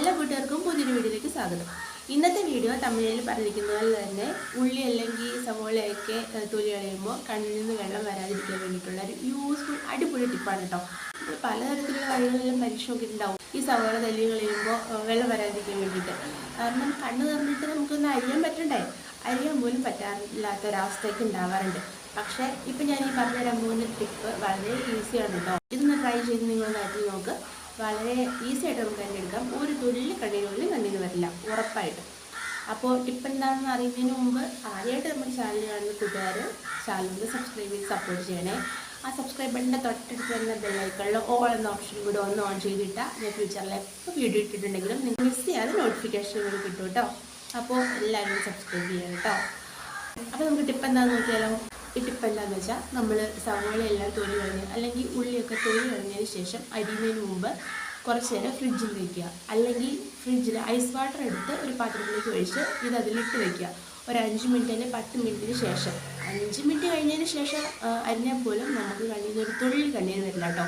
എല്ലാ കൂട്ടുകാർക്കും പുതിയൊരു വീഡിയോയിലേക്ക് സ്വാഗതം. ഇന്നത്തെ വീഡിയോ തമിഴിൽ പറഞ്ഞിരിക്കുന്ന പോലെ തന്നെ ഉള്ളി അല്ലെങ്കിൽ സവോളയൊക്കെ തൊലി കളയുമ്പോൾ കണ്ണിൽ നിന്ന് വെള്ളം വരാതിരിക്കാൻ വേണ്ടിയിട്ടുള്ള ഒരു യൂസ്ഫുൾ അടിപൊളി ടിപ്പാണ് കേട്ടോ പലതരത്തിലുള്ള വഴികളിലും പരീക്ഷ ഉണ്ടാവും. ഈ സവോള തൊലി കളയുമ്പോൾ വെള്ളം വരാതിരിക്കാൻ വേണ്ടിയിട്ട്. കാരണം കണ്ണ് തുറന്നിട്ട് നമുക്കൊന്ന് അരിയാൻ പറ്റണ്ടേ? അരിയാൻ പോലും പറ്റാറില്ലാത്ത ഒരവസ്ഥയൊക്കെ ഉണ്ടാവാറുണ്ട്. പക്ഷേ ഇപ്പം ഞാൻ ഈ പറഞ്ഞ രണ്ടു മൂന്ന് ടിപ്പ് വളരെ ഈസിയാണ് കേട്ടോ ഇതൊന്ന് ട്രൈ ചെയ്ത് നിങ്ങളൊന്ന് നോക്ക്. വളരെ ഈസി ആയിട്ട് നമുക്ക് തന്നെ എടുക്കാം. ഒരു തുള്ളി കണ്ണിനുള്ളിൽ കണ്ണിന് വരില്ല ഉറപ്പായിട്ട്. അപ്പോൾ ടിപ്പ് എന്താണെന്ന് അറിയുന്നതിന് മുമ്പ് ആദ്യമായിട്ട് നമ്മുടെ ചാനൽ കാണുന്ന കൂട്ടുകാർ ചാനലിൽ സബ്സ്ക്രൈബ് ചെയ്ത് സപ്പോർട്ട് ചെയ്യണേ. ആ സബ്സ്ക്രൈബ് ബട്ടന്റെ തൊട്ടടുത്ത് തന്നെ ബെല്ലൈക്കളിൽ ഓൾ എന്ന ഓപ്ഷൻ കൂടെ ഒന്ന് ഓൺ ചെയ്തിട്ടാൽ ഞാൻ ഫ്യൂച്ചറിൽ എപ്പോൾ വീഡിയോ ഇട്ടിട്ടുണ്ടെങ്കിലും നിങ്ങൾ മിസ് ചെയ്യാതെ നോട്ടിഫിക്കേഷൻ കൂടി കിട്ടും കേട്ടോ. അപ്പോൾ എല്ലാവരും സബ്സ്ക്രൈബ് ചെയ്യാം കേട്ടോ. അപ്പോൾ നമുക്ക് ടിപ്പ് എന്താണെന്ന് നോക്കിയാലോ? ടിപ്പ് എന്താണെന്ന് വെച്ചാൽ നമ്മൾ സവാളയെല്ലാം തൊലി കളഞ്ഞ് അല്ലെങ്കിൽ ഉള്ളിയൊക്കെ തൊലി കളഞ്ഞതിന് ശേഷം അരിയുന്നതിന് മുമ്പ് കുറച്ച് നേരം ഫ്രിഡ്ജിൽ വയ്ക്കുക അല്ലെങ്കിൽ ഫ്രിഡ്ജിൽ ഐസ് വാട്ടർ എടുത്ത് ഒരു പാത്രത്തിലേക്ക് ഒഴിച്ച് ഇത് അതിലിട്ട് വയ്ക്കുക ഒരു അഞ്ച് മിനിറ്റ് അല്ലെങ്കിൽ പത്ത് മിനിറ്റിന് ശേഷം. അഞ്ച് മിനിറ്റ് കഴിഞ്ഞതിന് ശേഷം അരിഞ്ഞാൽ പോലും നമുക്ക് കണ്ണീർ ഒരു തുള്ളി കണ്ണീര് വരില്ല കേട്ടോ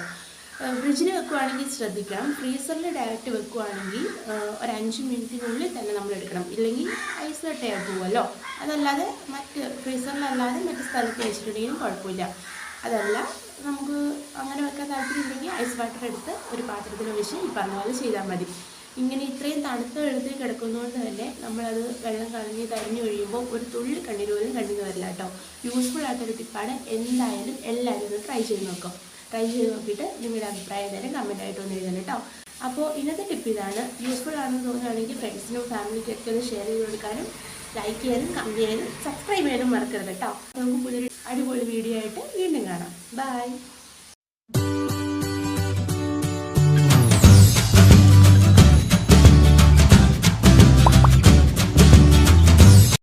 ഫ്രിഡ്ജിൽ വെക്കുവാണെങ്കിൽ ശ്രദ്ധിക്കണം ഫ്രീസറിൽ ഡയറക്റ്റ് വെക്കുവാണെങ്കിൽ ഒരു അഞ്ച് മിനിറ്റിനുള്ളിൽ തന്നെ നമ്മൾ എടുക്കണം. ഇല്ലെങ്കിൽ ഐസ് കട്ടയായി പോകുമല്ലോ അതല്ലാതെ മറ്റ് ഫ്രീസറിലല്ലാതെ മറ്റ് സ്ഥലത്ത് വെച്ചിട്ടുണ്ടെങ്കിലും കുഴപ്പമില്ല. അതല്ല നമുക്ക് അങ്ങനെ വെക്കാൻ താല്പര്യമുണ്ടെങ്കിൽ ഐസ് വാട്ടർ എടുത്ത് ഒരു പാത്രത്തിൽ വെച്ച് ഈ പറഞ്ഞ പോലെ ചെയ്താൽ മതി. ഇങ്ങനെ ഇത്രയും തണുത്ത വെള്ളത്തിൽ കിടക്കുന്നതുകൊണ്ട് തന്നെ നമ്മളത് വെള്ളം കളഞ്ഞ് തരിഞ്ഞു കഴിയുമ്പോൾ ഒരു തുള്ളി കണ്ണീര് പോലും കണ്ടിന് വരില്ല കേട്ടോ. യൂസ്ഫുൾ ആയിട്ടൊരു ടിപ്പാണ് എന്തായാലും എല്ലാവരും ഒന്ന് ട്രൈ ചെയ്ത് നോക്കാം. ട്രൈ ചെയ്ത് നോക്കിയിട്ട് നിങ്ങളുടെ അഭിപ്രായം തന്നെ കമന്റ് ആയിട്ട് ഒന്ന് എഴുതണം കേട്ടോ. അപ്പോൾ ഇന്നത്തെ ടിപ്പ് ഇതാണ്. യൂസ്ഫുൾ ആണെന്ന് തോന്നുകയാണെങ്കിൽ ഫ്രണ്ട്സിനും ഫാമിലിക്കൊക്കെ ഒന്ന് ഷെയർ ചെയ്ത് കൊടുക്കാനും ലൈക്ക് ചെയ്യാനും കമന്റ് ചെയ്യാനും സബ്സ്ക്രൈബ് ചെയ്യാനും മറക്കരുത് കേട്ടോ. നമുക്ക് പുതിയൊരു അടിപൊളി വീഡിയോ ആയിട്ട് വീണ്ടും കാണാം. ബൈ